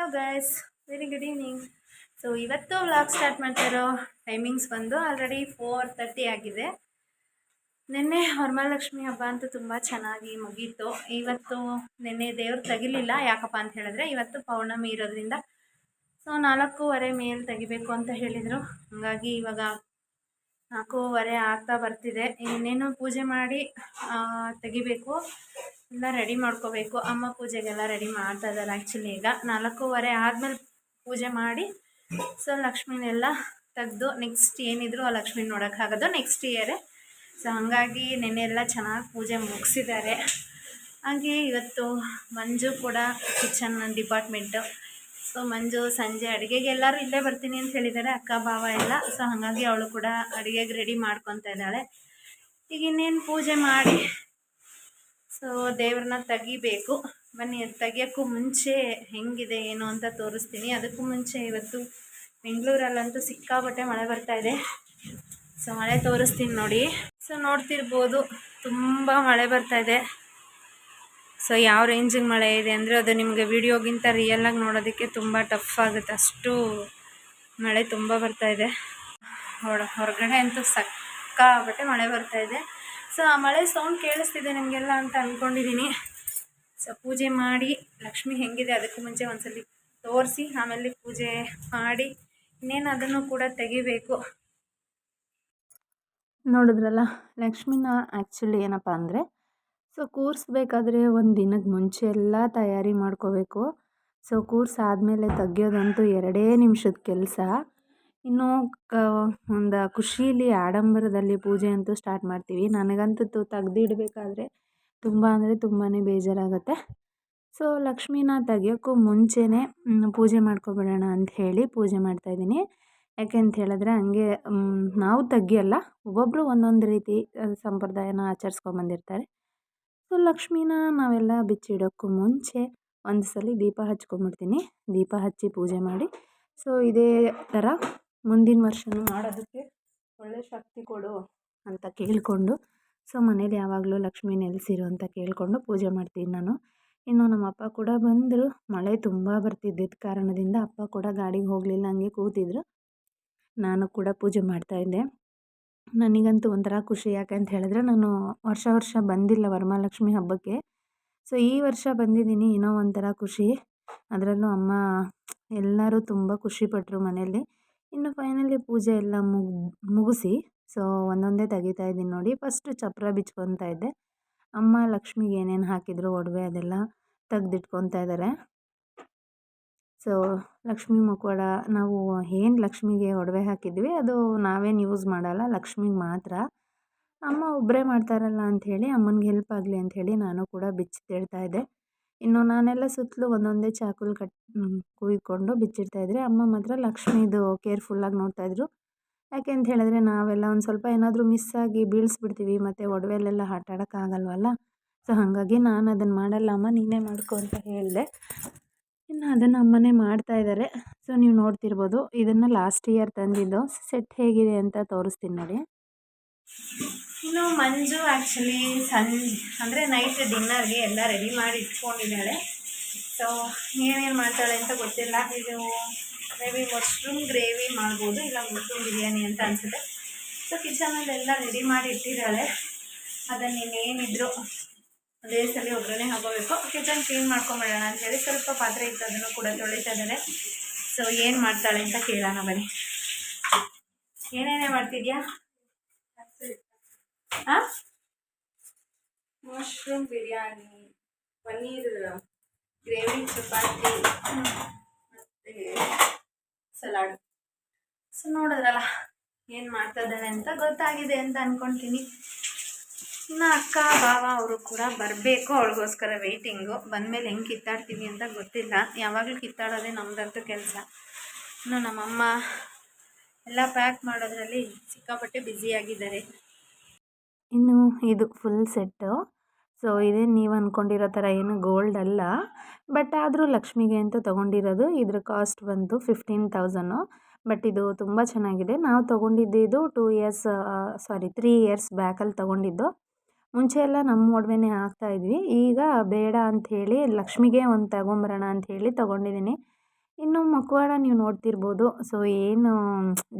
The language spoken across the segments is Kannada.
Hello guys very good evening so ಇವತ್ತು ವ್ಲಾಗ್ ಸ್ಟಾರ್ಟ್ ಮಾಡ್ತಾ ಟೈಮಿಂಗ್ಸ್ ಬಂದು ಆಲ್ರೆಡಿ ಫೋರ್ ತರ್ಟಿ ಆಗಿದೆ. ನಿನ್ನೆ ವರಮಹಾಲಕ್ಷ್ಮಿ ಹಬ್ಬ ಅಂತೂ ತುಂಬ ಚೆನ್ನಾಗಿ ಮುಗೀತು. ಇವತ್ತು ನಿನ್ನೆ ದೇವ್ರು ತೆಗಿಲಿಲ್ಲ. ಯಾಕಪ್ಪ ಅಂತ ಹೇಳಿದ್ರೆ, ಇವತ್ತು ಪೌರ್ಣಮಿ ಇರೋದ್ರಿಂದ. ಸೊ ನಾಲ್ಕೂವರೆ ಮೇಲೆ ತೆಗಿಬೇಕು ಅಂತ ಹೇಳಿದರು. ಹಾಗಾಗಿ ಇವಾಗ ನಾಲ್ಕೂವರೆ ಆಗ್ತಾ ಬರ್ತಿದೆ. ಇನ್ನೇನು ಪೂಜೆ ಮಾಡಿ ತೆಗಿಬೇಕು. ಎಲ್ಲ ರೆಡಿ ಮಾಡ್ಕೋಬೇಕು. ಅಮ್ಮ ಪೂಜೆಗೆಲ್ಲ ರೆಡಿ ಮಾಡ್ತಾ ಇದ್ದಾರೆ ಆ್ಯಕ್ಚುಲಿ ಈಗ. ನಾಲ್ಕೂವರೆ ಆದಮೇಲೆ ಪೂಜೆ ಮಾಡಿ ಸೊ ಲಕ್ಷ್ಮೀನೆಲ್ಲ ತೆಗೆದು ನೆಕ್ಸ್ಟ್ ಏನಿದ್ರು ಆ ಲಕ್ಷ್ಮಿ ನೋಡೋಕ್ಕಾಗೋದು ನೆಕ್ಸ್ಟ್ ಇಯರೇ ಸೊ ಹಾಗಾಗಿ ನೆನ್ನೆ ಎಲ್ಲ ಚೆನ್ನಾಗಿ ಪೂಜೆ ಮುಗಿಸಿದ್ದಾರೆ. ಹಾಗೆ ಇವತ್ತು ಮಂಜು ಕೂಡ ಕಿಚನ್ ಡಿಪಾರ್ಟ್ಮೆಂಟು ಸೊ ಮಂಜು ಸಂಜೆ ಅಡುಗೆಗೆ ಎಲ್ಲರೂ ಇಲ್ಲೇ ಬರ್ತೀನಿ ಅಂತ ಹೇಳಿದ್ದಾರೆ, ಅಕ್ಕ, ಭಾವ ಎಲ್ಲ. ಸೊ ಹಾಗಾಗಿ ಅವಳು ಕೂಡ ಅಡುಗೆಗೆ ರೆಡಿ ಮಾಡ್ಕೊತಾ ಇದ್ದಾಳೆ. ಈಗ ಇನ್ನೇನು ಪೂಜೆ ಮಾಡಿ ಸೊ ದೇವ್ರನ್ನ ತೆಗಿಬೇಕು. ಬನ್ನಿ, ಅದು ತೆಗಿಯೋಕ್ಕೂ ಮುಂಚೆ ಹೆಂಗಿದೆ, ಏನು ಅಂತ ತೋರಿಸ್ತೀನಿ. ಅದಕ್ಕೂ ಮುಂಚೆ ಇವತ್ತು ಬೆಂಗಳೂರಲ್ಲಂತೂ ಸಿಕ್ಕಾಪಟ್ಟೆ ಮಳೆ ಬರ್ತಾ ಇದೆ. ಸೊ ಮಳೆ ತೋರಿಸ್ತೀನಿ ನೋಡಿ. ಸೊ ನೋಡ್ತಿರ್ಬೋದು, ತುಂಬ ಮಳೆ ಬರ್ತಾ ಇದೆ. ಸೊ ಯಾವ ರೇಂಜಿಗೆ ಮಳೆ ಇದೆ ಅಂದರೆ ಅದು ನಿಮಗೆ ವಿಡಿಯೋಗಿಂತ ರಿಯಲ್ಲಾಗಿ ನೋಡೋದಕ್ಕೆ ತುಂಬ ಟಫ್ ಆಗುತ್ತೆ. ಅಷ್ಟು ಮಳೆ ತುಂಬ ಬರ್ತಾ ಇದೆ. ಹೊರ, ಹೊರಗಡೆ ಅಂತೂ ಸಕ್ಕಾಬಟ್ಟೆ ಮಳೆ ಬರ್ತಾ ಇದೆ. ಸೊ ಆ ಮಳೆ ಸೌಂಡ್ ಕೇಳಿಸ್ತಿದೆ ನಿಮಗೆಲ್ಲ ಅಂತ ಅಂದ್ಕೊಂಡಿದ್ದೀನಿ ಸೊ ಪೂಜೆ ಮಾಡಿ, ಲಕ್ಷ್ಮಿ ಹೆಂಗಿದೆ ಅದಕ್ಕೂ ಮುಂಚೆ ಒಂದ್ಸಲಿ ತೋರಿಸಿ, ಆಮೇಲೆ ಪೂಜೆ ಮಾಡಿ, ಇನ್ನೇನು ಅದನ್ನು ಕೂಡ ತೆಗಿಬೇಕು. ನೋಡಿದ್ರಲ್ಲ, ಲಕ್ಷ್ಮಿನ ಆ್ಯಕ್ಚುಲಿ ಏನಪ್ಪ ಅಂದರೆ ಸೊ ಕೂರಿಸ್ಬೇಕಾದ್ರೆ ಒಂದು ದಿನಕ್ಕೆ ಮುಂಚೆ ಎಲ್ಲ ತಯಾರಿ ಮಾಡ್ಕೋಬೇಕು. ಸೊ ಕೂರ್ಸಾದ್ಮೇಲೆ ತೆಗಿಯೋದಂತೂ ಎರಡೇ ನಿಮಿಷದ ಕೆಲಸ. ಇನ್ನು ಕ, ಒಂದು ಖುಷೀಲಿ ಆಡಂಬರದಲ್ಲಿ ಪೂಜೆ ಅಂತೂ ಸ್ಟಾರ್ಟ್ ಮಾಡ್ತೀವಿ. ನನಗಂತೂ ತೆಗ್ದಿಡ್ಬೇಕಾದ್ರೆ ತುಂಬ ಅಂದರೆ ತುಂಬಾ ಬೇಜಾರಾಗುತ್ತೆ. ಸೊ ಲಕ್ಷ್ಮೀನ ತೆಗಿಯೋಕ್ಕೂ ಮುಂಚೆನೇ ಪೂಜೆ ಮಾಡ್ಕೊಬಿಡೋಣ ಅಂತ ಹೇಳಿ ಪೂಜೆ ಮಾಡ್ತಾಯಿದ್ದೀನಿ ಯಾಕೆ ಅಂತ ಹೇಳಿದ್ರೆ ಹಂಗೆ ನಾವು ತೆಗಿಯಲ್ಲ ಒಬ್ಬೊಬ್ಬರು ಒಂದೊಂದು ರೀತಿ ಸಂಪ್ರದಾಯನ ಆಚರಿಸ್ಕೊಂಬಂದಿರ್ತಾರೆ ಸೊ ಲಕ್ಷ್ಮೀನ ನಾವೆಲ್ಲ ಬಿಚ್ಚಿಡೋಕ್ಕೂ ಮುಂಚೆ ಒಂದು ಸಲ ದೀಪ ಹಚ್ಕೊಂಬಿಡ್ತೀನಿ. ದೀಪ ಹಚ್ಚಿ ಪೂಜೆ ಮಾಡಿ. ಸೊ ಇದೇ ಥರ ಮುಂದಿನ ವರ್ಷನೂ ಮಾಡೋದಕ್ಕೆ ಒಳ್ಳೆ ಶಕ್ತಿ ಕೊಡು ಅಂತ ಕೇಳಿಕೊಂಡು, ಸೊ ಮನೇಲಿ ಯಾವಾಗಲೂ ಲಕ್ಷ್ಮಿ ನೆಲೆಸಿರು ಅಂತ ಕೇಳಿಕೊಂಡು ಪೂಜೆ ಮಾಡ್ತೀನಿ ನಾನು. ಇನ್ನು ನಮ್ಮ ಅಪ್ಪ ಕೂಡ ಬಂದರು, ಮಳೆ ತುಂಬ ಬರ್ತಿದ್ದಿದ್ದ ಕಾರಣದಿಂದ ಅಪ್ಪ ಕೂಡ ಗಾಡಿಗೆ ಹೋಗಲಿಲ್ಲ, ಹಂಗೆ ಕೂತಿದ್ರು. ನಾನು ಕೂಡ ಪೂಜೆ ಮಾಡ್ತಾಯಿದ್ದೆ ನನಗಂತೂ ಒಂಥರ ಖುಷಿ, ಯಾಕೆ ಅಂತ ಹೇಳಿದ್ರೆ ನಾನು ವರ್ಷ ವರ್ಷ ಬಂದಿಲ್ಲ ವರಮಹಾಲಕ್ಷ್ಮಿ ಹಬ್ಬಕ್ಕೆ. ಸೊ ಈ ವರ್ಷ ಬಂದಿದ್ದೀನಿ ಏನೋ ಒಂಥರ ಖುಷಿ. ಅದರಲ್ಲೂ ಅಮ್ಮ ಎಲ್ಲರೂ ತುಂಬ ಖುಷಿಪಟ್ಟರು ಮನೆಯಲ್ಲಿ ಇನ್ನು ಫೈನಲಿ ಪೂಜೆ ಎಲ್ಲ ಮುಗ್, ಮುಗಿಸಿ ಸೊ ಒಂದೊಂದೇ ತೆಗಿತಾ ಇದ್ದೀನಿ ನೋಡಿ. ಫಸ್ಟು ಚಪ್ಪರ ಬಿಚ್ಕೊತಾ ಇದ್ದೆ. ಅಮ್ಮ ಲಕ್ಷ್ಮಿಗೆ ಏನೇನು ಹಾಕಿದ್ರು, ಒಡವೆ ಅದೆಲ್ಲ ತೆಗ್ದಿಟ್ಕೊತಾ ಇದ್ದಾರೆ ಸೊ ಲಕ್ಷ್ಮಿ ಮುಖವಾಡ, ನಾವು ಏನು ಲಕ್ಷ್ಮಿಗೆ ಒಡವೆ ಹಾಕಿದ್ವಿ, ಅದು ನಾವೇನು ಯೂಸ್ ಮಾಡಲ್ಲ, ಲಕ್ಷ್ಮಿಗೆ ಮಾತ್ರ. ಅಮ್ಮ ಒಬ್ಬರೇ ಮಾಡ್ತಾರಲ್ಲ ಅಂಥೇಳಿ ಅಮ್ಮನಿಗೆ ಹೆಲ್ಪ್ ಆಗಲಿ ಅಂಥೇಳಿ ನಾನು ಕೂಡ ಬಿಚ್ಚಿಡ್ತಾ ಇದ್ದೆ. ಇನ್ನು ನಾನೆಲ್ಲ ಸುತ್ತಲೂ ಒಂದೊಂದೇ ಚಾಕುಲಿ ಕಟ್ ಕುಯ್ಕೊಂಡು ಬಿಚ್ಚಿಡ್ತಾಯಿದ್ರೆ ಅಮ್ಮ ಮಾತ್ರ ಲಕ್ಷ್ಮೀದು ಕೇರ್ಫುಲ್ಲಾಗಿ ನೋಡ್ತಾಯಿದ್ರು ಯಾಕೆ ಅಂತ ಹೇಳಿದ್ರೆ ನಾವೆಲ್ಲ ಒಂದು ಸ್ವಲ್ಪ ಏನಾದರೂ ಮಿಸ್ ಆಗಿ ಬೀಳಿಸ್ಬಿಡ್ತೀವಿ, ಮತ್ತು ಒಡವೆಲೆಲ್ಲ ಆಟ ಆಡೋಕ್ಕಾಗಲ್ವಲ್ಲ ಸೊ, ಹಾಗಾಗಿ ನಾನು ಅದನ್ನು ಮಾಡಲ್ಲ ಅಮ್ಮ, ನೀನೇ ಮಾಡ್ಕೊ ಅಂತ ಹೇಳಿದೆ. ಇನ್ನು ಅದನ್ನು ಅಮ್ಮನೇ ಮಾಡ್ತಾಯಿದ್ದಾರೆ ಸೊ, ನೀವು ನೋಡ್ತಿರ್ಬೋದು, ಇದನ್ನು ಲಾಸ್ಟ್ ಇಯರ್ ತಂದಿದ್ದು. ಸೆಟ್ ಹೇಗಿದೆ ಅಂತ ತೋರಿಸ್ತೀನಿ ನೋಡಿ. ಇನ್ನು ಮಂಜು ಆ್ಯಕ್ಚುಲಿ ಸಂಜೆ ಅಂದರೆ ನೈಟ್ ಡಿನ್ನರ್ಗೆ ಎಲ್ಲ ರೆಡಿ ಮಾಡಿ ಇಟ್ಕೊಂಡಿದ್ದಾಳೆ ಸೊ ಏನೇನು ಮಾಡ್ತಾಳೆ ಅಂತ ಗೊತ್ತಿಲ್ಲ. ಇದು ಮೇ ಮಶ್ರೂಮ್ ಗ್ರೇವಿ ಮಾಡ್ಬೋದು, ಇಲ್ಲ ಮಶ್ರೂಮ್ ಬಿರಿಯಾನಿ ಅಂತ ಅನಿಸುತ್ತೆ. ಸೊ ಕಿಚನಲ್ಲೆಲ್ಲ ರೆಡಿ ಮಾಡಿ ಇಟ್ಟಿದ್ದಾಳೆ ಅದನ್ನು ಇನ್ನೇನಿದ್ರು ಅದೇ ಸಲ ಒಗ್ಗರಣೆ ಹಾಕೋಬೇಕು ಕಿಚನ್ ಕ್ಲೀನ್ ಮಾಡ್ಕೊಂಬಿಡೋಣ ಅಂತೇಳಿ ಸ್ವಲ್ಪ ಪಾತ್ರೆ ಇತ್ತು ಅದನ್ನು ಕೂಡ ತೊಳಿತಾ ಇದ್ದಾರೆ ಸೊ ಏನು ಮಾಡ್ತಾಳೆ ಅಂತ ಕೇಳೋಣ ಬನ್ನಿ. ಏನೇನೇ ಮಾಡ್ತಿದ್ಯಾ? ಮಶ್ರೂಮ್ ಬಿರಿಯಾನಿ ಪನ್ನೀರ್ ಗ್ರೇವಿ ಚಪಾತಿ ಮತ್ತೆ ಸಲಾಡ್. ಸೊ ನೋಡಿದ್ರಲ್ಲ ಏನು ಮಾಡ್ತಾ ಇದ್ದಾಳೆ ಅಂತ ಗೊತ್ತಾಗಿದೆ ಅಂತ ಅಂದ್ಕೊಳ್ತೀನಿ ಇನ್ನು ಅಕ್ಕ ಬಾವ ಅವರು ಕೂಡ ಬರಬೇಕು ಅವಳಿಗೋಸ್ಕರ ವೆಯ್ಟಿಂಗು ಬಂದಮೇಲೆ ಹೆಂಗೆ ಕಿತ್ತಾಡ್ತೀನಿ ಅಂತ ಗೊತ್ತಿಲ್ಲ. ಯಾವಾಗಲೂ ಕಿತ್ತಾಡೋದೇ ನಮ್ದಂತೂ ಕೆಲಸ. ಇನ್ನು ನಮ್ಮಮ್ಮ ಎಲ್ಲ ಪ್ಯಾಕ್ ಮಾಡೋದ್ರಲ್ಲಿ ಸಿಕ್ಕಾಪಟ್ಟೆ ಬ್ಯುಸಿಯಾಗಿದ್ದಾರೆ ಇನ್ನು ಇದು ಫುಲ್ ಸೆಟ್ಟು ಸೊ ಇದೇನು ನೀವು ಅಂದ್ಕೊಂಡಿರೋ ಥರ ಏನು ಗೋಲ್ಡ್ ಅಲ್ಲ. ಬಟ್ ಆದರೂ ಲಕ್ಷ್ಮಿಗೆ ಅಂತ ತೊಗೊಂಡಿರೋದು, ಇದ್ರ ಕಾಸ್ಟ್ ಬಂತು ಫಿಫ್ಟೀನ್ ತೌಸನ್ನು ಬಟ್ ಇದು ತುಂಬ ಚೆನ್ನಾಗಿದೆ. ನಾವು ತೊಗೊಂಡಿದ್ದು two years sorry three years ಬ್ಯಾಕಲ್ಲಿ ತೊಗೊಂಡಿದ್ದು. ಮುಂಚೆ ಎಲ್ಲ ನಮ್ಮ ಒಡವೆನೇ ಹಾಕ್ತಾಯಿದ್ವಿ ಈಗ ಬೇಡ ಅಂಥೇಳಿ ಲಕ್ಷ್ಮಿಗೆ ಒಂದು ತಗೊಂಬರೋಣ ಅಂಥೇಳಿ ತೊಗೊಂಡಿದ್ದೀನಿ. ಇನ್ನು ಮುಖವಾಡ ನೀವು ನೋಡ್ತಿರ್ಬೋದು. ಸೊ ಏನು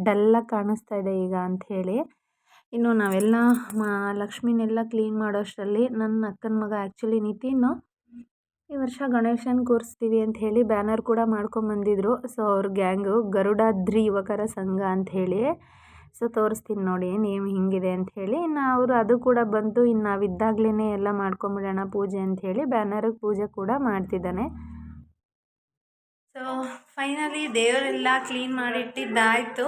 ಡಲ್ಲಾಗಿ ಕಾಣಿಸ್ತಾ ಇದೆ ಈಗ ಅಂಥೇಳಿ ಇನ್ನು ನಾವೆಲ್ಲ ಮಾ ಲಕ್ಷ್ಮಿನೆಲ್ಲ ಕ್ಲೀನ್ ಮಾಡೋಷ್ಟರಲ್ಲಿ ನನ್ನ ಅಕ್ಕನ ಮಗ ಆ್ಯಕ್ಚುಲಿ ನಿತಿನ್ನು ಈ ವರ್ಷ ಗಣೇಶನ ಕೂರಿಸ್ತೀವಿ ಅಂತ ಹೇಳಿ ಬ್ಯಾನರ್ ಕೂಡ ಮಾಡ್ಕೊಂಬಂದಿದ್ರು ಸೊ ಅವ್ರ ಗ್ಯಾಂಗು ಗರುಡಾದ್ರಿ ಯುವಕರ ಸಂಘ ಅಂಥೇಳಿ ಸೊ ತೋರಿಸ್ತೀನಿ ನೋಡಿ ನೇಮ್ ಹಿಂಗಿದೆ ಅಂಥೇಳಿ ಇನ್ನು ಅವರು ಅದು ಕೂಡ ಬಂತು ಇನ್ನು ನಾವಿದ್ದಾಗಲೇ ಎಲ್ಲ ಮಾಡ್ಕೊಂಬಿಡೋಣ ಪೂಜೆ ಅಂಥೇಳಿ ಬ್ಯಾನರ್ಗೆ ಪೂಜೆ ಕೂಡ ಮಾಡ್ತಿದ್ದಾನೆ. ಸೊ ಫೈನಲಿ ದೇವರೆಲ್ಲ ಕ್ಲೀನ್ ಮಾಡಿಟ್ಟಿದ್ದಾಯಿತು.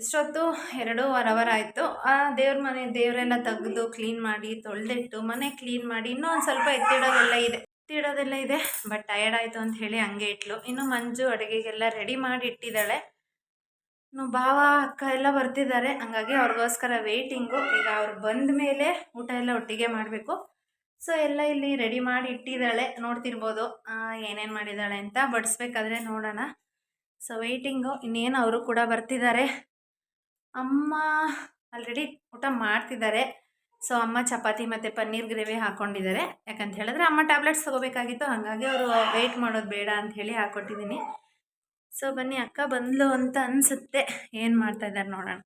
ಇಷ್ಟೊತ್ತು ಎರಡೂವರೆ ಅವರ್ ಆಯಿತು. ಆ ದೇವ್ರ ಮನೆ, ದೇವರೆಲ್ಲ ತೆಗೆದು ಕ್ಲೀನ್ ಮಾಡಿ, ತೊಳೆದಿಟ್ಟು ಮನೆ ಕ್ಲೀನ್ ಮಾಡಿ, ಇನ್ನೂ ಒಂದು ಸ್ವಲ್ಪ ಎತ್ತಿಡೋದೆಲ್ಲ ಇದೆ. ಎತ್ತಿಡೋದೆಲ್ಲ ಇದೆ ಬಟ್ ಟಯರ್ಡ್ ಆಯಿತು ಅಂತ ಹೇಳಿ ಹಂಗೆ ಇಟ್ಲು. ಇನ್ನು ಮಂಜು ಅಡುಗೆಗೆಲ್ಲ ರೆಡಿ ಮಾಡಿ ಇಟ್ಟಿದ್ದಾಳೆ. ಇನ್ನು ಭಾವ, ಅಕ್ಕ ಎಲ್ಲ ಬರ್ತಿದ್ದಾರೆ. ಹಂಗಾಗಿ ಅವ್ರಿಗೋಸ್ಕರ ವೆಯ್ಟಿಂಗು ಈಗ ಅವ್ರು ಬಂದ ಮೇಲೆ ಊಟ ಎಲ್ಲ ಒಟ್ಟಿಗೆ ಮಾಡಬೇಕು. ಸೊ ಎಲ್ಲ ಇಲ್ಲಿ ರೆಡಿ ಮಾಡಿ ಇಟ್ಟಿದ್ದಾಳೆ. ನೋಡ್ತಿರ್ಬೋದು ಏನೇನು ಮಾಡಿದ್ದಾಳೆ ಅಂತ. ಬಡಿಸ್ಬೇಕಾದ್ರೆ ನೋಡೋಣ. ಸೊ ವೆಯ್ಟಿಂಗು ಇನ್ನೇನು ಅವರು ಕೂಡ ಬರ್ತಿದ್ದಾರೆ. ಅಮ್ಮ ಆಲ್ರೆಡಿ ಊಟ ಮಾಡ್ತಿದ್ದಾರೆ. ಸೊ ಅಮ್ಮ ಚಪಾತಿ ಮತ್ತು ಪನ್ನೀರ್ ಗ್ರೇವಿ ಹಾಕ್ಕೊಂಡಿದ್ದಾರೆ ಯಾಕಂತ ಹೇಳಿದ್ರೆ ಅಮ್ಮ ಟ್ಯಾಬ್ಲೆಟ್ಸ್ ತೊಗೋಬೇಕಾಗಿತ್ತು. ಹಾಗಾಗಿ ಅವರು ವೆಯ್ಟ್ ಮಾಡೋದು ಬೇಡ ಅಂತ ಹೇಳಿ ಹಾಕ್ಕೊಟ್ಟಿದ್ದೀನಿ ಸೊ ಬನ್ನಿ, ಅಕ್ಕ ಬಂದ್ಲು ಅಂತ ಅನಿಸುತ್ತೆ. ಏನು ಮಾಡ್ತಾ ಇದ್ದಾರೆ ನೋಡೋಣ.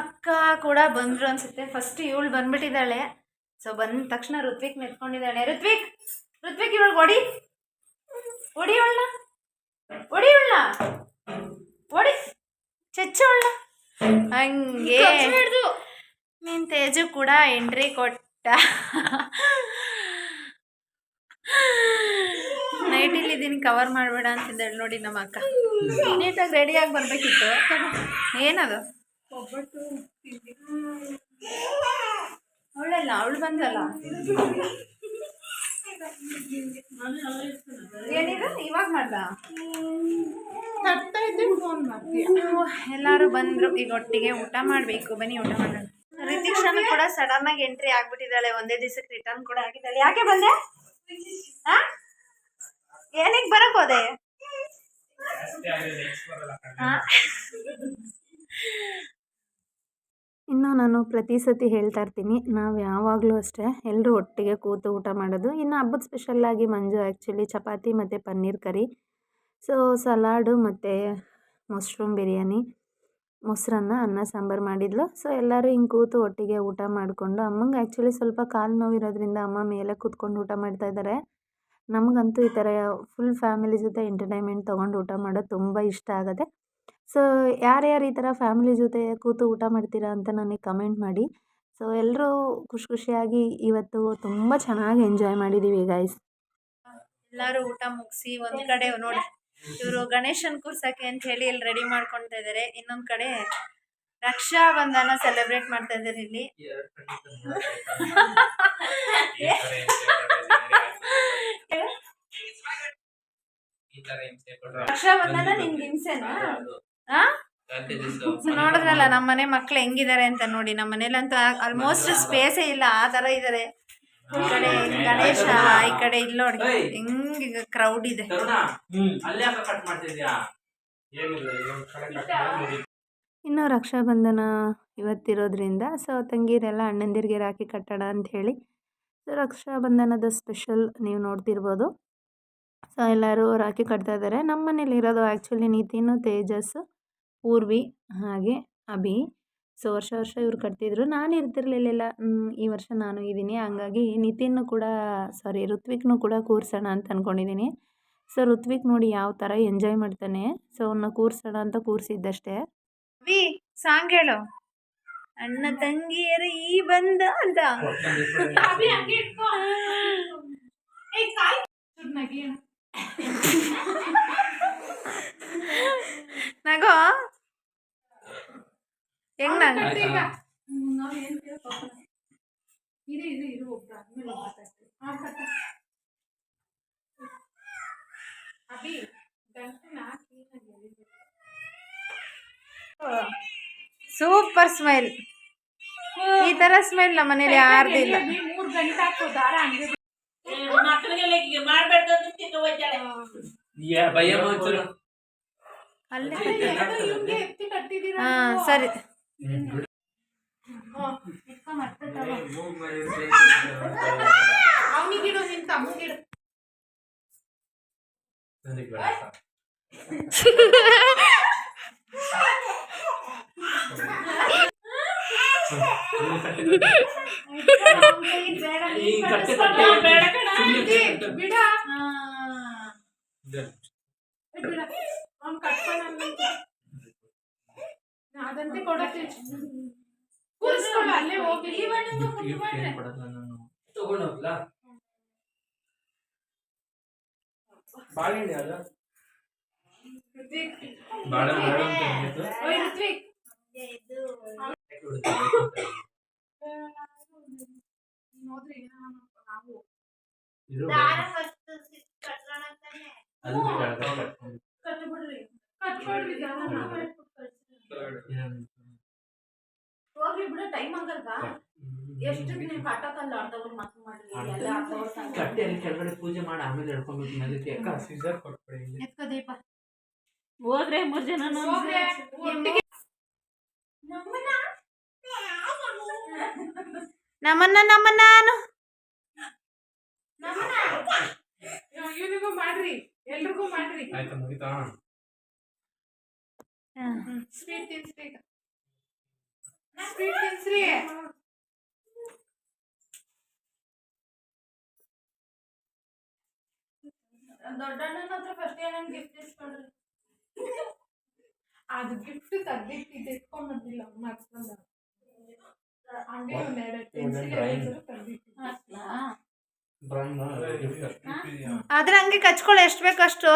ಅಕ್ಕ ಕೂಡ ಬಂದರು ಅನಿಸುತ್ತೆ. ಫಸ್ಟ್ ಇವಳು ಬಂದ್ಬಿಟ್ಟಿದ್ದಾಳೆ. ಸೊ ಬಂದ ತಕ್ಷಣ ಋತ್ವಿಕ್ ನೆತ್ಕೊಂಡಿದ್ದಾಳೆ. ಋತ್ವಿಕ್ ಋತ್ವಿಕ್ ಇವಳು ಒಡಿ ಒಡಿ ಒಡಿ ಒಡಿ ಚೆಚ್ಚವಳ ಹಂಗೆ. ನಿನ್ ತೇಜು ಕೂಡ ಎಂಟ್ರಿ ಕೊಟ್ಟ. ನೈಟಿಲಿ ಇದೀನಿ ಕವರ್ ಮಾಡಬೇಡ ಅಂತಂದೇಳಿ ನೋಡಿ ನಮ್ಮ ಅಕ್ಕ. ನೀಟಾಗಿ ರೆಡಿಯಾಗಿ ಬರಬೇಕಿತ್ತು. ಏನದು? ಅವಳಲ್ಲ ಅವಳು ಬಂದಲ್ಲ ಏನಿದು? ಇವಾಗ ಮಾಡ್ದ? ಎಲ್ಲರೂ ಬಂದ್ರು. ಈಗ ಒಟ್ಟಿಗೆ ಊಟ ಮಾಡಬೇಕು. ಬನ್ನಿ ಊಟ ಮಾಡೋಣ. ರಿತಿಕ್ಷಾನು ಕೂಡ ಸಡನ್ ಆಗಿ ಎಂಟ್ರಿ ಆಗ್ಬಿಟ್ಟಿದ್ದಾಳೆ. ಒಂದೇ ದಿವಸಕ್ಕೆ ರಿಟರ್ನ್ ಕೂಡ ಆಗಿದ್ದಾಳೆ. ಯಾಕೆ ಬಂದೆ? ಏನಕ್ಕೆ ಬರಕ್ ಹೋದೆ? ಇನ್ನು ನಾನು ಪ್ರತಿ ಸತಿ ಹೇಳ್ತಾ ಇರ್ತೀನಿ, ನಾವು ಯಾವಾಗಲೂ ಅಷ್ಟೇ ಎಲ್ಲರೂ ಒಟ್ಟಿಗೆ ಕೂತು ಊಟ ಮಾಡೋದು. ಇನ್ನು ಹಬ್ಬದ ಸ್ಪೆಷಲ್ಲಾಗಿ ಮಂಜು ಆ್ಯಕ್ಚುಲಿ ಚಪಾತಿ ಮತ್ತು ಪನ್ನೀರ್ ಕರಿ. ಸೊ ಸಲಾಡು ಮತ್ತು ಮಶ್ರೂಮ್ ಬಿರಿಯಾನಿ, ಮೊಸರನ್ನ, ಅನ್ನ, ಸಾಂಬಾರು ಮಾಡಿದ್ಲು. ಸೊ ಎಲ್ಲರೂ ಹಿಂಗೆ ಕೂತು ಒಟ್ಟಿಗೆ ಊಟ ಮಾಡಿಕೊಂಡು, ಅಮ್ಮಂಗೆ ಆ್ಯಕ್ಚುಲಿ ಸ್ವಲ್ಪ ಕಾಲು ನೋವಿರೋದ್ರಿಂದ ಅಮ್ಮ ಮೇಲೆ ಕೂತ್ಕೊಂಡು ಊಟ ಮಾಡ್ತಾ ಇದ್ದಾರೆ ನಮಗಂತೂ ಈ ಥರ ಫುಲ್ ಫ್ಯಾಮಿಲಿ ಜೊತೆ ಎಂಟರ್ಟೈನ್ಮೆಂಟ್ ತೊಗೊಂಡು ಊಟ ಮಾಡೋದು ತುಂಬ ಇಷ್ಟ ಆಗುತ್ತೆ. ಸೊ ಯಾರ್ಯಾರು ಈ ಥರ ಫ್ಯಾಮಿಲಿ ಜೊತೆ ಕೂತು ಊಟ ಮಾಡ್ತೀರಾ ಅಂತ ನನಗೆ ಕಮೆಂಟ್ ಮಾಡಿ. ಸೊ ಎಲ್ಲರೂ ಖುಷಿ ಖುಷಿಯಾಗಿ ಇವತ್ತು ತುಂಬ ಚೆನ್ನಾಗಿ ಎಂಜಾಯ್ ಮಾಡಿದ್ದೀವಿ ಗೈಸ್ ಎಲ್ಲರೂ ಊಟ ಮುಗಿಸಿ ಒಂದು ಕಡೆ ನೋಡಿ ಇವರು ಗಣೇಶನ್ ಕೂರ್ಸಕ್ಕೆ ಅಂತ ಹೇಳಿ ಇಲ್ಲಿ ರೆಡಿ ಮಾಡ್ಕೊಳ್ತಾ ಇದ್ದಾರೆ ಇನ್ನೊಂದು ಕಡೆ ರಕ್ಷಾ ಬಂಧನ ಸೆಲೆಬ್ರೇಟ್ ಮಾಡ್ತಾ ಇದ್ದಾರೆ ಇಲ್ಲಿ ರಕ್ಷಾ ಬಂಧನ ನಿನ್ಗೆ ಹಿಂಸೆನಾ? ನೋಡಿದ್ರಲ್ಲ ನಮ್ಮ ಮನೆ ಮಕ್ಳು ಹೆಂಗಿದ್ದಾರೆ ಅಂತ ನೋಡಿ ನಮ್ಮ ಮನೇಲಂತೂ ಆಲ್ಮೋಸ್ಟ್ ಸ್ಪೇಸೇ ಇಲ್ಲ ಆ ತರ ಇದ್ದಾರೆ ಈ ಕಡೆ ಗಣೇಶ ಈ ಕಡೆ ಇಲ್ಲಿ ನೋಡಿ ಹೆಂಗ ಕ್ರೌಡ್ ಇದೆ. ಇನ್ನು ರಕ್ಷಾಬಂಧನ ಇವತ್ತಿರೋದ್ರಿಂದ ಸೊ ತಂಗಿರೆಲ್ಲ ಅಣ್ಣಂದಿರಿಗೆ ರಾಖಿ ಕಟ್ಟೋಣ ಅಂಥೇಳಿ ಸೊ ರಕ್ಷಾಬಂಧನದ ಸ್ಪೆಷಲ್ ನೀವು ನೋಡ್ತಿರ್ಬೋದು. ಸೊ ಎಲ್ಲರೂ ರಾಖಿ ಕಟ್ತಾ ಇದ್ದಾರೆ. ನಮ್ಮ ಮನೇಲಿ ಇರೋದು ಆ್ಯಕ್ಚುಲಿ ನಿತಿನು ತೇಜಸ್ ಪೂರ್ವಿ ಹಾಗೆ ಅಭಿ. ಸೊ ವರ್ಷ ವರ್ಷ ಇವ್ರು ಕಟ್ತಿದ್ರು. ನಾನು ಇರ್ತಿರ್ಲಿಲ್ಲ ಈ ವರ್ಷ ನಾನು ಇದ್ದೀನಿ ಹಂಗಾಗಿ ನಿತಿನ್ನು ಕೂಡ ಸಾರಿ ಋತ್ವಿಕ್ನು ಕೂಡ ಕೂರಿಸೋಣ ಅಂತ ಅಂದ್ಕೊಂಡಿದ್ದೀನಿ ಸೊ ಋತ್ವಿಕ್ ನೋಡಿ ಯಾವ ಥರ ಎಂಜಾಯ್ ಮಾಡ್ತಾನೆ. ಸೊ ಅವನ್ನ ಕೂರಿಸೋಣ ಅಂತ ಕೂರಿಸಿದ್ದಷ್ಟೇ. ವಿ ಸಾಂಗ್ ಹೇಳು. ಅಣ್ಣ ತಂಗಿಯರ ಈ ಬಂದ ಅಂತ. ನಗೋ? ಹೆಂಗ್ ನಗ ಆಯ್ತಾ? Super smile. ಈ ತರ ಸ್ಮೈಲ್ ನಮ್ಮ ಮನೇಲಿ ಯಾರ್ದು ಇಲ್ಲ ಯಾ, ಭಯಮ್ಮ ಒಂಚೂರು. ಅಲ್ಲಿ ಹಾ ಸರಿ ಮೂಗ್ ಮಾಡಿದ್ರೆ ಅವನಿಗಿಡು ನಿನ್ ತಮ್ಮಗಿಡು ನನಗೆ ಬೇಡ ಸಾಕು. ಹ್ಮ್, ಕಟ್ಟಿ, ಕಟ್ಟಿ. ಈ ಕಟ್ಟಿ, ಕಟ್ಟಿ, ಬೇಡ ಕಣ, ಸುಮ್ನೆ ಅಜ್ಜಿ, ಕಟ್ಟು. ಬಿಡ ಇದೆ. ಬಿಡ ಅವ್ನು ಕಟ್ಕೊಂಡ್ ಅದಂತೆ ಕೊಡಕ್ಕೆ ಕೂರಿಸ್ಕೊಳ್ಳು ಅಲ್ಲೇ ಹೋಗಿ ಗಿಫ್ಟ್ ಗಿಫ್ಟ್ ಏನ್ ಕೊಡಲ್ಲ ನಾನು ತಗೊಂಡು ಹೋಗ್ಲಾ ಬಾಳೆಹಣ್ಣು ಯಾವ್ದು ಋತ್ವಿಕ್ ಬಾಳೆಹಣ್ಣು ಬೇಡ ಅಂತ ಅಂದಿತ್ತು. ಓಯ್ ಋತ್ವಿಕ್ ಯಾಕೆ ಬಿಡುತ್ತೆ? ನೋಡ್ರಿ ನಾವು ಇದು. ಹೋಗ್ಲಿ ಬಿಡು ಟೈಮ್ ಆಗಲ್ವಾ? ಎಷ್ಟು ನೀವು ಕಟ್ಟಕ್ಕಲ್ಲ ಅರ್ಧವ್ರು ಎಲ್ಲ ತಂದು. ಅಲ್ಲಿ ಕೆಳಗಡೆ ಪೂಜೆ ಮಾಡಿ ಆಮೇಲೆ ಎಳ್ಕೊಂಡ್ಬಿಟ್ಟು ಮೇಲಕ್ಕೆ ಅಕ್ಕ ಸೀಸರ್ ಕೊಟ್ಬಿಡಿ ಇಲ್ಲಿ. ಎತ್ಕೋ ದೀಪ. ಹೋದ್ರೆ ಮೂರು ಜನ ನಮ್ಮನ್ನ? ನಮ್ಮನ್ನ ನಮ್ಮ ನಾನು. ಇವನಿಗೂ ಮಾಡ್ರಿ ಎಲ್ರಿಗೂ ಮಾಡ್ರಿ. ಆಯ್ತಾ ಮುಗಿತಾ? ಸ್ವೀಟ್ ತಿನ್ಸ್ರಿ. ಈಗ ಸ್ವೀಟ್ ತಿನ್ಸ್ರಿ. ದೊಡ್ಡಣ್ಣನ ಹತ್ರ ಫಸ್ಟ್ ಏನೇನು ಗಿಫ್ಟ್ ಇಸ್ಕೊಂಡ್ರಿ. ಅದು ಗಿಫ್ಟ್ ತೆಗ್ದಿಟ್ಟಿದ್ದು ಎತ್ಕೊಂಡ್ಬಂದಿಲ್ಲ ಮರ್ಸ್ಕೊಂಡ ಹಂಗೆ ಒಂದೆರಡು ಪೆನ್ಸಿಲ್ drawing. ಆದ್ರೆ ಹಂಗೆ ಕಚ್ಕೊಳ್ಳಿ ಎಷ್ಟು ಬೇಕಷ್ಟು?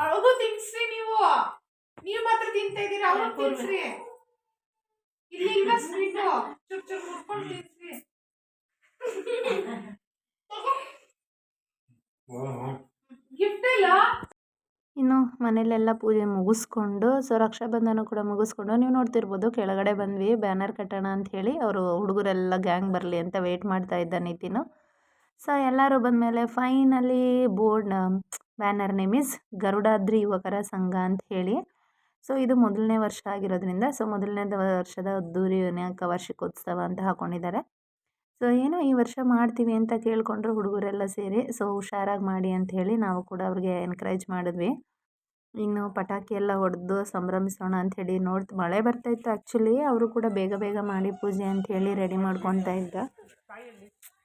ಅವ್ರಿಗೂ ತಿನ್ಸ್ರಿ ನೀವು. ನೀವು ಮಾತ್ರ ತಿಂತಾ ಇದ್ದೀರಾ ಅವ್ರು ತಿನ್ಸ್ರಿ. ಇಲ್ಲಿ ಇಲ್ಲ ಸ್ವೀಟು ಚುರ್ ಚುರ್ ಮುಟ್ಕೊಂಡು ತಿನ್ಸ್ರಿ. ಗಿಫ್ಟ್ ಇಲ್ಲ? ಇನ್ನು ಮನೇಲೆಲ್ಲ ಪೂಜೆ ಮುಗಿಸ್ಕೊಂಡು ಸೊ ರಕ್ಷಾಬಂಧನ ಕೂಡ ಮುಗಿಸ್ಕೊಂಡು, ನೀವು ನೋಡ್ತಿರ್ಬೋದು ಕೆಳಗಡೆ ಬಂದ್ವಿ, ಬ್ಯಾನರ್ ಕಟ್ಟೋಣ ಅಂತ ಹೇಳಿ ಅವರು ಹುಡುಗರೆಲ್ಲ ಗ್ಯಾಂಗ್ ಬರಲಿ ಅಂತ ವೆಯ್ಟ್ ಮಾಡ್ತಾ ಇದ್ದ ನಿತಿನು. ಸೊ ಎಲ್ಲರೂ ಬಂದಮೇಲೆ finally board banner name is Garudadri ಯುವಕರ ಸಂಘ ಅಂತ ಹೇಳಿ. ಸೊ ಇದು ಮೊದಲನೇ ವರ್ಷ ಆಗಿರೋದ್ರಿಂದ ಸೊ ಮೊದಲನೇ ವರ್ಷದ ಅದ್ದೂರಿ ವಿನಾಯಕ ವಾರ್ಷಿಕೋತ್ಸವ ಅಂತ ಹಾಕ್ಕೊಂಡಿದ್ದಾರೆ ಸೊ, ಏನೋ ಈ ವರ್ಷ ಮಾಡ್ತೀವಿ ಅಂತ ಕೇಳಿಕೊಂಡ್ರು ಹುಡುಗರೆಲ್ಲ ಸೇರಿ. ಸೊ, ಹುಷಾರಾಗಿ ಮಾಡಿ ಅಂತ ಹೇಳಿ ನಾವು ಕೂಡ ಅವ್ರಿಗೆ ಎನ್ಕರೇಜ್ ಮಾಡಿದ್ವಿ. ಇನ್ನು ಪಟಾಕಿ ಎಲ್ಲ ಹೊಡೆದು ಸಂಭ್ರಮಿಸೋಣ ಅಂಥೇಳಿ ನೋಡ್ತು, ಮಳೆ ಬರ್ತಾಯಿತ್ತು ಆ್ಯಕ್ಚುಲಿ ಅವರು ಕೂಡ ಬೇಗ ಬೇಗ ಮಾಡಿ ಪೂಜೆ ಅಂಥೇಳಿ ರೆಡಿ ಮಾಡ್ಕೊತಾ ಇದ್ದ.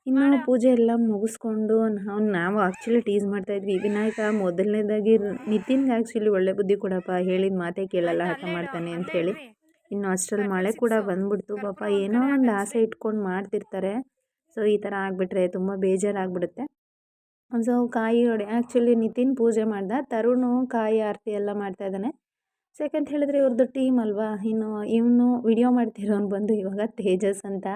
ಇನ್ನು ಪೂಜೆ ಎಲ್ಲ ಮುಗಿಸ್ಕೊಂಡು ನಾವು ನಾವು ಆ್ಯಕ್ಚುಲಿ ಟೀಸ್ ಮಾಡ್ತಾಯಿದ್ವಿ ವಿನಾಯಕ ಮೊದಲನೇದಾಗಿ ನಿತಿನ್ಗೆ ಆ್ಯಕ್ಚುಲಿ ಒಳ್ಳೆ ಬುದ್ಧಿ ಕೊಡಪ್ಪ ಹೇಳಿದ ಮಾತೇ ಕೇಳಲ್ಲ ಹಠ ಮಾಡ್ತಾನೆ ಅಂತ ಹೇಳಿ. ಇನ್ನು ಅಷ್ಟರಲ್ಲಿ ಮಳೆ ಕೂಡ ಬಂದ್ಬಿಡ್ತು. ಪಾಪ ಏನೋ ಒಂದು ಆಸೆ ಇಟ್ಕೊಂಡು ಮಾಡ್ತಿರ್ತಾರೆ. ಸೊ ಈ ಥರ ಆಗಿಬಿಟ್ರೆ ತುಂಬ ಬೇಜಾರಾಗ್ಬಿಡುತ್ತೆ. ಸೊ ಕಾಯಿ ಹೊಡೆ ಆ್ಯಕ್ಚುಲಿ ನಿತಿನ್ ಪೂಜೆ ಮಾಡ್ದ. ತರುಣು ಕಾಯಿ ಆರತಿ ಎಲ್ಲ ಮಾಡ್ತಾ ಇದ್ದಾನೆ. ಸೆಕೆಂಡ್ ಹೇಳಿದ್ರೆ ಇವ್ರದ್ದು ಟೀಮ್ ಅಲ್ವಾ? ಇನ್ನು ಇವನು ವಿಡಿಯೋ ಮಾಡ್ತಿರೋನು ಬಂದು ಇವಾಗ ತೇಜಸ್ ಅಂತ.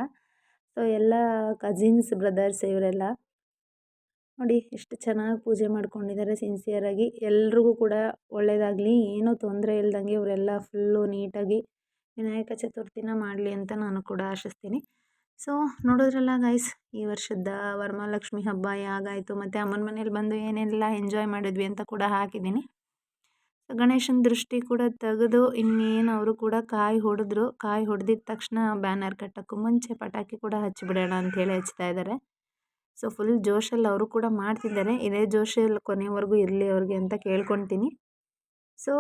ಸೊ ಎಲ್ಲ ಕಸಿನ್ಸ್ ಬ್ರದರ್ಸ್ ಇವರೆಲ್ಲ ನೋಡಿ ಎಷ್ಟು ಚೆನ್ನಾಗಿ ಪೂಜೆ ಮಾಡ್ಕೊಂಡಿದ್ದಾರೆ ಸಿನ್ಸಿಯರಾಗಿ. ಎಲ್ರಿಗೂ ಕೂಡ ಒಳ್ಳೆಯದಾಗಲಿ ಏನೂ ತೊಂದರೆ ಇಲ್ದಂಗೆ ಇವರೆಲ್ಲ ಫುಲ್ಲು ನೀಟಾಗಿ ವಿನಾಯಕ ಚತುರ್ಥಿನ ಮಾಡಲಿ ಅಂತ ನಾನು ಕೂಡ ಆಶಿಸ್ತೀನಿ. ಸೊ ನೋಡಿದ್ರಲ್ಲ ಗೈಸ್ ಈ ವರ್ಷದ ವರಮಹಾಲಕ್ಷ್ಮಿ ಹಬ್ಬ ಯಾಗಾಯಿತು, ಮತ್ತು ಅಮ್ಮನ ಮನೇಲಿ ಬಂದು ಏನೆಲ್ಲ ಎಂಜಾಯ್ ಮಾಡಿದ್ವಿ ಅಂತ ಕೂಡ ಹಾಕಿದ್ದೀನಿ. ಗಣೇಶನ ದೃಷ್ಟಿ ಕೂಡ ತೆಗೆದು ಇನ್ನೇನು ಅವರು ಕೂಡ ಕಾಯಿ ಹೊಡೆದ್ರು, ಕಾಯಿ ಹೊಡೆದಿದ್ದ ತಕ್ಷಣ ಬ್ಯಾನರ್ ಕಟ್ಟೋಕ್ಕೂ ಮುಂಚೆ ಪಟಾಕಿ ಕೂಡ ಹಚ್ಚಿಬಿಡೋಣ ಅಂಥೇಳಿ ಹಚ್ತಾ ಇದ್ದಾರೆ ಸೊ ಫುಲ್ ಜೋಶಲ್ಲಿ ಅವರು ಕೂಡ ಮಾಡ್ತಿದ್ದಾರೆ. ಇದೇ ಜೋಶಲ್ಲಿ ಕೊನೆವರೆಗೂ ಇರಲಿ ಅವ್ರಿಗೆ ಅಂತ ಕೇಳ್ಕೊತೀನಿ. ಸೊ,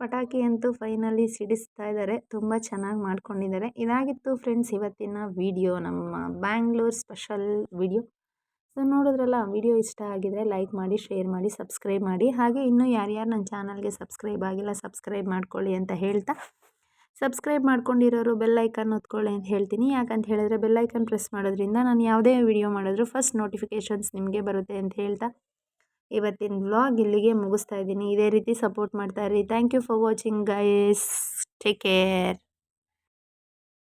ಪಟಾಕಿ ಅಂತೂ ಫೈನಲಿ ಸಿಡಿಸ್ತಾ ಇದ್ದಾರೆ ತುಂಬ ಚೆನ್ನಾಗಿ ಮಾಡ್ಕೊಂಡಿದ್ದಾರೆ ಇದಾಗಿತ್ತು ಫ್ರೆಂಡ್ಸ್ ಇವತ್ತಿನ ವಿಡಿಯೋ, ನಮ್ಮ ಬ್ಯಾಂಗ್ಳೂರ್ ಸ್ಪೆಷಲ್ ವಿಡಿಯೋ. ಸೊ, ನೋಡಿದ್ರಲ್ಲ ವಿಡಿಯೋ ಇಷ್ಟ ಆಗಿದರೆ ಲೈಕ್ ಮಾಡಿ, ಶೇರ್ ಮಾಡಿ, ಸಬ್ಸ್ಕ್ರೈಬ್ ಮಾಡಿ. ಹಾಗೆ ಇನ್ನೂ ಯಾರ್ಯಾರು ನನ್ನ ಚಾನಲ್ಗೆ ಸಬ್ಸ್ಕ್ರೈಬ್ ಆಗಿಲ್ಲ, ಸಬ್ಸ್ಕ್ರೈಬ್ ಮಾಡ್ಕೊಳ್ಳಿ ಅಂತ ಹೇಳ್ತಾ. ಸಬ್ಸ್ಕ್ರೈಬ್ ಮಾಡ್ಕೊಂಡಿರೋರು ಬೆಲ್ಲೈಕನ್ ಒತ್ಕೊಳ್ಳಿ ಅಂತ ಹೇಳ್ತೀನಿ. ಯಾಕಂತ ಹೇಳಿದ್ರೆ ಬೆಲ್ಲೈಕನ್ ಪ್ರೆಸ್ ಮಾಡೋದ್ರಿಂದ ನಾನು ಯಾವುದೇ ವಿಡಿಯೋ ಮಾಡಿದ್ರು ಫಸ್ಟ್ ನೋಟಿಫಿಕೇಷನ್ಸ್ ನಿಮಗೆ ಬರುತ್ತೆ ಅಂತ ಹೇಳ್ತಾ. ಇವತ್ತಿನ ವ್ಲಾಗ್ ಇಲ್ಲಿಗೆ ಮುಗಿಸ್ತಾ ಇದ್ದೀನಿ. ಇದೇ ರೀತಿ ಸಪೋರ್ಟ್ ಮಾಡ್ತಾ ಇರಿ. Thank you for watching guys take care